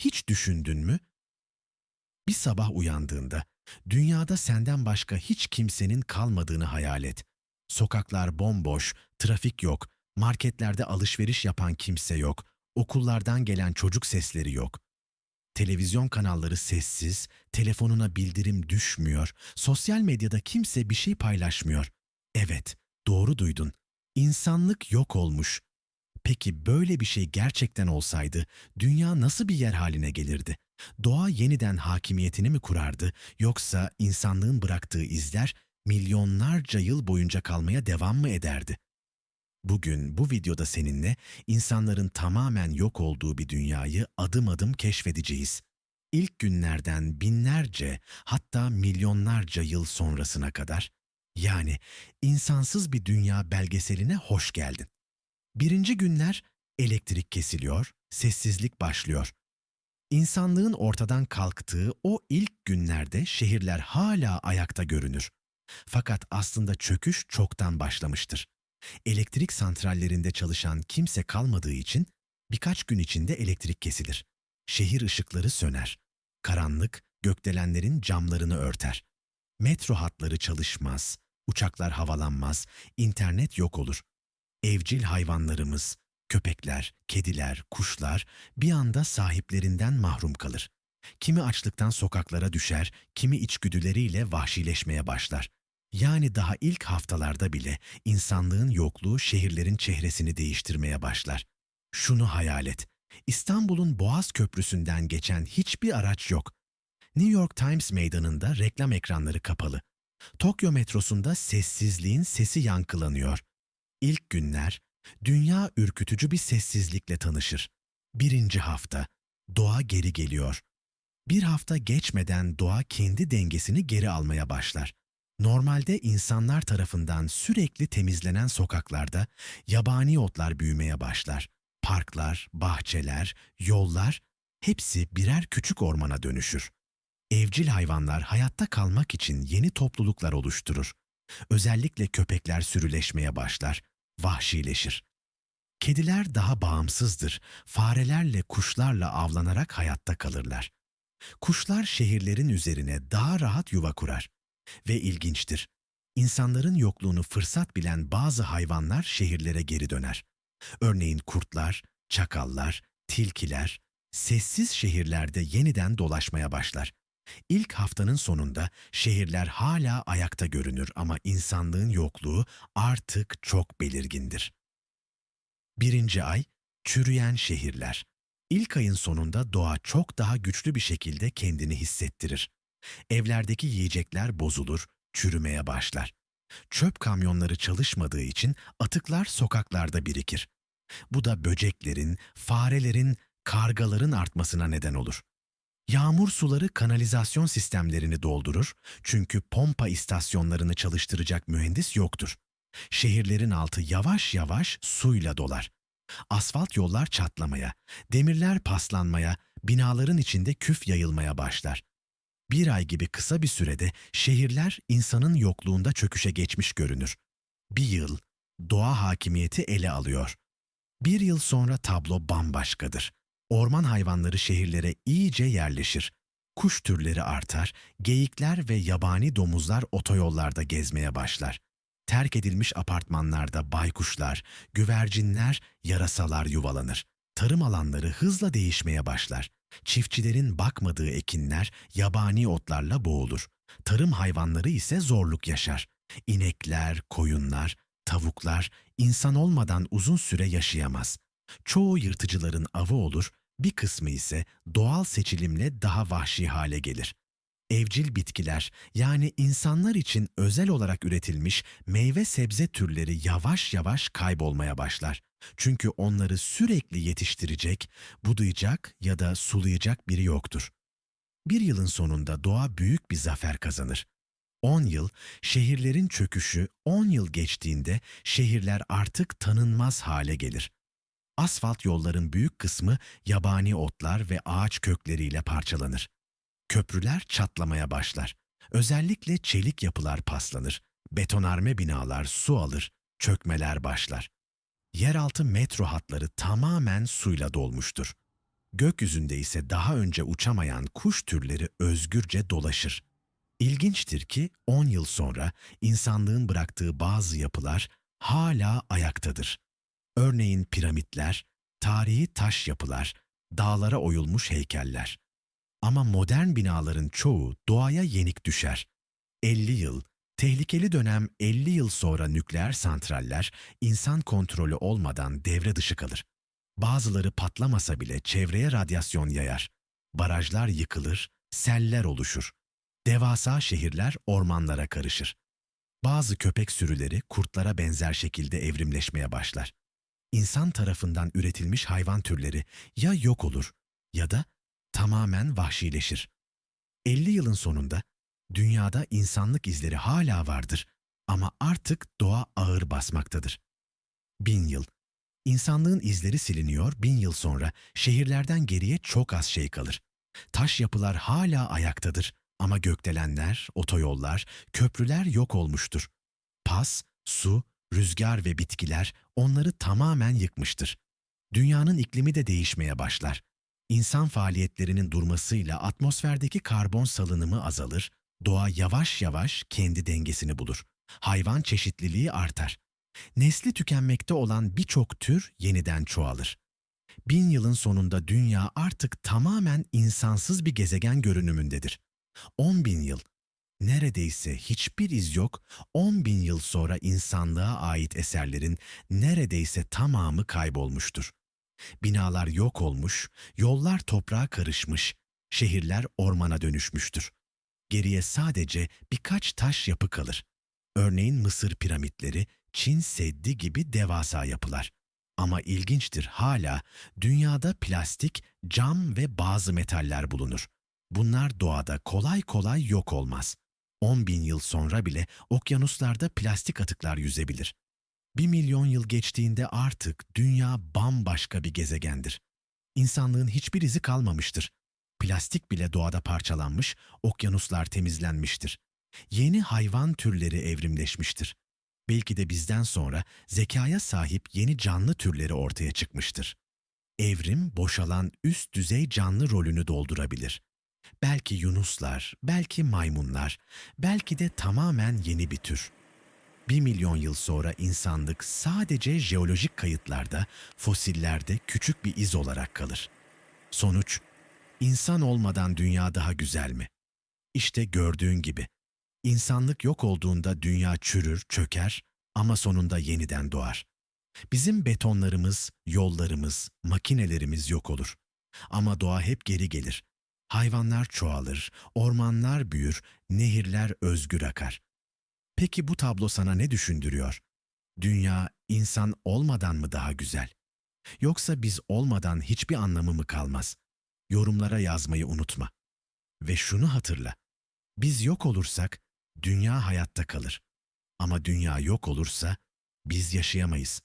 Hiç düşündün mü? Bir sabah uyandığında dünyada senden başka hiç kimsenin kalmadığını hayal et. Sokaklar bomboş, trafik yok, marketlerde alışveriş yapan kimse yok, okullardan gelen çocuk sesleri yok. Televizyon kanalları sessiz, telefonuna bildirim düşmüyor, sosyal medyada kimse bir şey paylaşmıyor. Evet, doğru duydun. İnsanlık yok olmuş. Peki böyle bir şey gerçekten olsaydı dünya nasıl bir yer haline gelirdi? Doğa yeniden hakimiyetini mi kurardı yoksa insanlığın bıraktığı izler milyonlarca yıl boyunca kalmaya devam mı ederdi? Bugün bu videoda seninle insanların tamamen yok olduğu bir dünyayı adım adım keşfedeceğiz. İlk günlerden binlerce hatta milyonlarca yıl sonrasına kadar yani insansız bir dünya belgeseline hoş geldin. Birinci günler elektrik kesiliyor, sessizlik başlıyor. İnsanlığın ortadan kalktığı o ilk günlerde şehirler hala ayakta görünür. Fakat aslında çöküş çoktan başlamıştır. Elektrik santrallerinde çalışan kimse kalmadığı için birkaç gün içinde elektrik kesilir. Şehir ışıkları söner. Karanlık gökdelenlerin camlarını örter. Metro hatları çalışmaz, uçaklar havalanmaz, internet yok olur. Evcil hayvanlarımız, köpekler, kediler, kuşlar bir anda sahiplerinden mahrum kalır. Kimi açlıktan sokaklara düşer, kimi içgüdüleriyle vahşileşmeye başlar. Yani daha ilk haftalarda bile insanlığın yokluğu şehirlerin çehresini değiştirmeye başlar. Şunu hayal et. İstanbul'un Boğaz Köprüsü'nden geçen hiçbir araç yok. New York Times meydanında reklam ekranları kapalı. Tokyo metrosunda sessizliğin sesi yankılanıyor. İlk günler, dünya ürkütücü bir sessizlikle tanışır. Birinci hafta, doğa geri geliyor. Bir hafta geçmeden doğa kendi dengesini geri almaya başlar. Normalde insanlar tarafından sürekli temizlenen sokaklarda yabani otlar büyümeye başlar. Parklar, bahçeler, yollar hepsi birer küçük ormana dönüşür. Evcil hayvanlar hayatta kalmak için yeni topluluklar oluşturur. Özellikle köpekler sürüleşmeye başlar, vahşileşir. Kediler daha bağımsızdır, farelerle, kuşlarla avlanarak hayatta kalırlar. Kuşlar şehirlerin üzerine daha rahat yuva kurar. Ve ilginçtir, insanların yokluğunu fırsat bilen bazı hayvanlar şehirlere geri döner. Örneğin kurtlar, çakallar, tilkiler, sessiz şehirlerde yeniden dolaşmaya başlar. İlk haftanın sonunda şehirler hala ayakta görünür ama insanlığın yokluğu artık çok belirgindir. Birinci ay, çürüyen şehirler. İlk ayın sonunda doğa çok daha güçlü bir şekilde kendini hissettirir. Evlerdeki yiyecekler bozulur, çürümeye başlar. Çöp kamyonları çalışmadığı için atıklar sokaklarda birikir. Bu da böceklerin, farelerin, kargaların artmasına neden olur. Yağmur suları kanalizasyon sistemlerini doldurur çünkü pompa istasyonlarını çalıştıracak mühendis yoktur. Şehirlerin altı yavaş yavaş suyla dolar. Asfalt yollar çatlamaya, demirler paslanmaya, binaların içinde küf yayılmaya başlar. Bir ay gibi kısa bir sürede şehirler insanın yokluğunda çöküşe geçmiş görünür. Bir yıl, doğa hakimiyeti ele alıyor. Bir yıl sonra tablo bambaşkadır. Orman hayvanları şehirlere iyice yerleşir. Kuş türleri artar, geyikler ve yabani domuzlar otoyollarda gezmeye başlar. Terk edilmiş apartmanlarda baykuşlar, güvercinler, yarasalar yuvalanır. Tarım alanları hızla değişmeye başlar. Çiftçilerin bakmadığı ekinler yabani otlarla boğulur. Tarım hayvanları ise zorluk yaşar. İnekler, koyunlar, tavuklar insan olmadan uzun süre yaşayamaz. Çoğu yırtıcıların avı olur, bir kısmı ise doğal seçilimle daha vahşi hale gelir. Evcil bitkiler yani insanlar için özel olarak üretilmiş meyve sebze türleri yavaş yavaş kaybolmaya başlar. Çünkü onları sürekli yetiştirecek, budayacak ya da sulayacak biri yoktur. Bir yılın sonunda doğa büyük bir zafer kazanır. 10 yıl, şehirlerin çöküşü 10 yıl geçtiğinde şehirler artık tanınmaz hale gelir. Asfalt yolların büyük kısmı yabani otlar ve ağaç kökleriyle parçalanır. Köprüler çatlamaya başlar. Özellikle çelik yapılar paslanır. Betonarme binalar su alır, çökmeler başlar. Yeraltı metro hatları tamamen suyla dolmuştur. Gökyüzünde ise daha önce uçamayan kuş türleri özgürce dolaşır. İlginçtir ki 10 yıl sonra insanlığın bıraktığı bazı yapılar hala ayaktadır. Örneğin piramitler, tarihi taş yapılar, dağlara oyulmuş heykeller. Ama modern binaların çoğu doğaya yenik düşer. 50 yıl, tehlikeli dönem 50 yıl sonra nükleer santraller insan kontrolü olmadan devre dışı kalır. Bazıları patlamasa bile çevreye radyasyon yayar. Barajlar yıkılır, seller oluşur. Devasa şehirler ormanlara karışır. Bazı köpek sürüleri kurtlara benzer şekilde evrimleşmeye başlar. İnsan tarafından üretilmiş hayvan türleri ya yok olur ya da tamamen vahşileşir. 50 yılın sonunda dünyada insanlık izleri hala vardır ama artık doğa ağır basmaktadır. Bin yıl. İnsanlığın izleri siliniyor, bin yıl sonra şehirlerden geriye çok az şey kalır. Taş yapılar hala ayaktadır ama gökdelenler, otoyollar, köprüler yok olmuştur. Pas, su, rüzgar ve bitkiler onları tamamen yıkmıştır. Dünyanın iklimi de değişmeye başlar. İnsan faaliyetlerinin durmasıyla atmosferdeki karbon salınımı azalır, doğa yavaş yavaş kendi dengesini bulur. Hayvan çeşitliliği artar. Nesli tükenmekte olan birçok tür yeniden çoğalır. Bin yılın sonunda dünya artık tamamen insansız bir gezegen görünümündedir. 10 bin yıl. Neredeyse hiçbir iz yok, 10 bin yıl sonra insanlığa ait eserlerin neredeyse tamamı kaybolmuştur. Binalar yok olmuş, yollar toprağa karışmış, şehirler ormana dönüşmüştür. Geriye sadece birkaç taş yapı kalır. Örneğin Mısır piramitleri, Çin Seddi gibi devasa yapılar. Ama ilginçtir hala dünyada plastik, cam ve bazı metaller bulunur. Bunlar doğada kolay kolay yok olmaz. 10 bin yıl sonra bile okyanuslarda plastik atıklar yüzebilir. Bir milyon yıl geçtiğinde artık dünya bambaşka bir gezegendir. İnsanlığın hiçbir izi kalmamıştır. Plastik bile doğada parçalanmış, okyanuslar temizlenmiştir. Yeni hayvan türleri evrimleşmiştir. Belki de bizden sonra zekaya sahip yeni canlı türleri ortaya çıkmıştır. Evrim boşalan üst düzey canlı rolünü doldurabilir. Belki yunuslar, belki maymunlar, belki de tamamen yeni bir tür. Bir milyon yıl sonra insanlık sadece jeolojik kayıtlarda, fosillerde küçük bir iz olarak kalır. Sonuç, insan olmadan dünya daha güzel mi? İşte gördüğün gibi. İnsanlık yok olduğunda dünya çürür, çöker ama sonunda yeniden doğar. Bizim betonlarımız, yollarımız, makinelerimiz yok olur. Ama doğa hep geri gelir. Hayvanlar çoğalır, ormanlar büyür, nehirler özgür akar. Peki bu tablo sana ne düşündürüyor? Dünya insan olmadan mı daha güzel? Yoksa biz olmadan hiçbir anlamı mı kalmaz? Yorumlara yazmayı unutma. Ve şunu hatırla. Biz yok olursak dünya hayatta kalır. Ama dünya yok olursa biz yaşayamayız.